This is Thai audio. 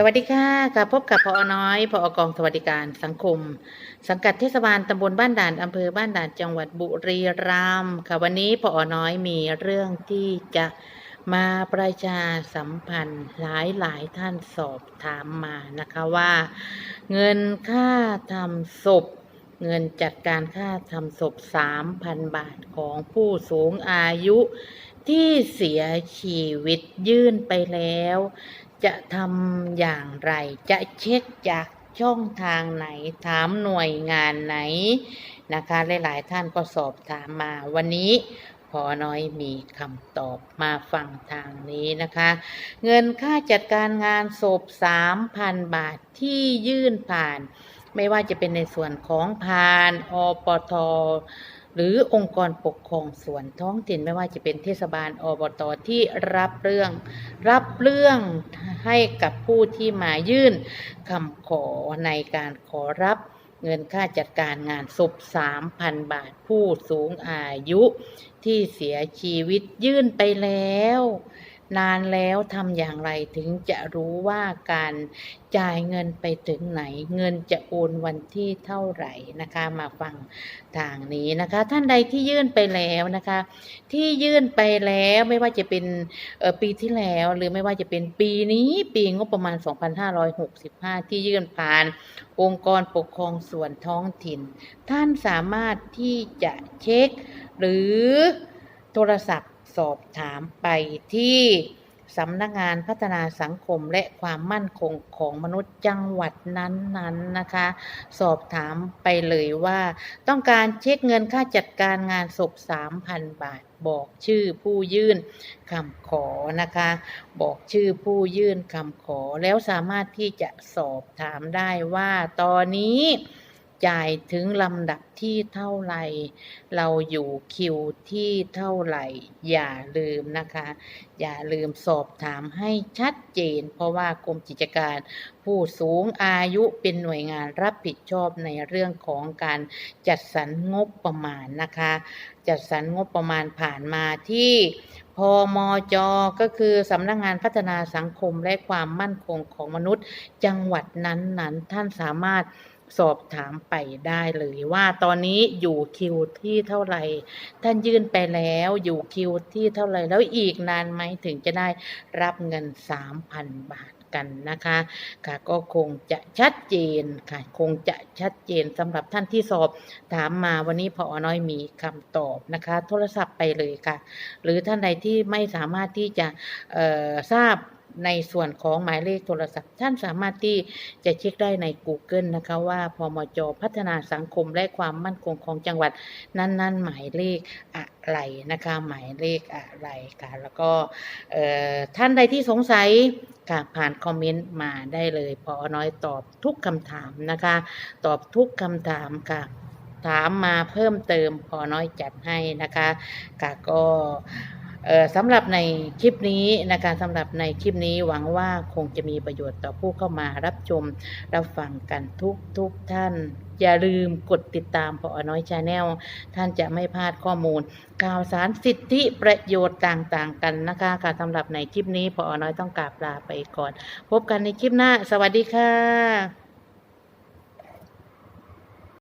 สวัสดีค่ะกับพบกับพอน้อยพอกองสวัสดิการสังคม สังกัดเทศบาลตำบลบ้านด่านอำเภอบ้านด่านจังหวัดบุรีรัมย์ค่ะวันนี้พอน้อยมีเรื่องที่จะมาประชาสัมพันธ์หลายหลายท่านสอบถามมานะคะว่า เงินค่าทำศพ เงินจัดการค่าทำศพ 3,000 บาทของผู้สูงอายุที่เสียชีวิตยื่นไปแล้ว จะทำอย่างไร จะเช็คจากช่องทางไหน ถามหน่วยงานไหนนะคะ หลายๆ ท่านก็สอบถามมาวันนี้พอน้อยมีคำตอบมาฟังทางนี้นะคะ เงินค่าจัดการงานศพ 3,000 บาทที่ยื่นผ่าน ไม่ว่าจะเป็นในส่วนของพานอปทหรือองค์กรปกครองส่วนท้องถิ่นไม่ว่าจะเป็นเทศบาลอบตที่รับเรื่อง รับเรื่อง ให้กับผู้ที่มายื่นคำขอในการขอรับเงินค่าจัดการงานศพ 3,000 บาทผู้สูงอายุที่เสียชีวิตยื่นไปแล้ว นานแล้วทำอย่างไรถึงจะรู้ว่าการจ่ายเงินไปถึงไหน เงินจะโอนวันที่เท่าไหร่นะคะมาฟังทางนี้นะคะ ท่านใดที่ยื่นไปแล้วนะคะ ที่ยื่นไปแล้วไม่ว่าจะเป็นเอ่อปีที่แล้วหรือไม่ว่าจะเป็นปีนี้ปีงบประมาณ 2565 ที่ยื่นผ่านองค์กรปกครองส่วนท้องถิ่น ท่านสามารถที่จะเช็คหรือโทรศัพท์ สอบถามไปที่สำนักงานพัฒนาสังคมและความมั่นคงของมนุษย์จังหวัดนั้นๆนะคะ สอบถามไปเลยว่า ต้องการเช็คเงินค่าจัดการงานศพ 3,000 บาท บอกชื่อผู้ยื่นคำขอนะคะ บอกชื่อผู้ยื่นคำขอแล้วสามารถที่จะสอบถามได้ว่าตอนนี้ จ่ายถึงลำดับที่เท่าไหร่ เราอยู่คิวที่เท่าไหร่ อย่าลืมนะคะ อย่าลืมสอบถามให้ชัดเจน เพราะว่ากรมกิจการ ผู้สูงอายุเป็นหน่วยงานรับผิดชอบในเรื่องของการจัดสรรงบประมาณนะคะ จัดสรรงบประมาณผ่านมาที่พมจก็คือสำนักงานพัฒนาสังคมและความมั่นคงของมนุษย์จังหวัดนั้นๆ ท่านสามารถ สอบถามไปได้เลยว่าตอนนี้อยู่คิวที่เท่าไหร่ ท่านยื่นไปแล้วอยู่คิวที่เท่าไหร่ แล้วอีกนานไหมถึงจะได้รับเงิน 3,000 บาทกันนะคะค่ะก็คงจะชัดเจนค่ะคงจะชัดเจนสำหรับท่านที่สอบถามมาวันนี้พอน้อยมีคำตอบนะคะ โทรศัพท์ไปเลยค่ะ หรือท่านใดที่ไม่สามารถที่จะทราบ ในส่วนของหมายเลขโทรศัพท์ ท่านสามารถที่จะเช็คได้ใน Google นะคะว่าพมจพัฒนาสังคมและความมั่นคงของจังหวัด นั้น ๆ หมายเลขอะไรนะคะหมายเลขอะไรค่ะแล้วก็ท่านใดที่สงสัยค่ะผ่านคอมเมนต์มาได้เลยพอน้อยตอบทุกคำถามนะคะ ตอบทุกคำถามค่ะถามมาเพิ่มเติมพอน้อยจัดให้นะคะค่ะก็ สำหรับในคลิปนี้นะคะสำหรับในคลิปนี้หวังว่าคงจะมีประโยชน์ต่อผู้เข้ามารับชม รับฟังกันทุกทุกท่าน อย่าลืมกดติดตามพอน้อยชาแนลท่านจะไม่พลาดข้อมูล ข่าวสารสิทธิประโยชน์ต่างๆ กันนะคะค่ะสำหรับในคลิปนี้พอน้อยต้องกราบลาไปก่อน พบกันในคลิปหน้า สวัสดีค่ะ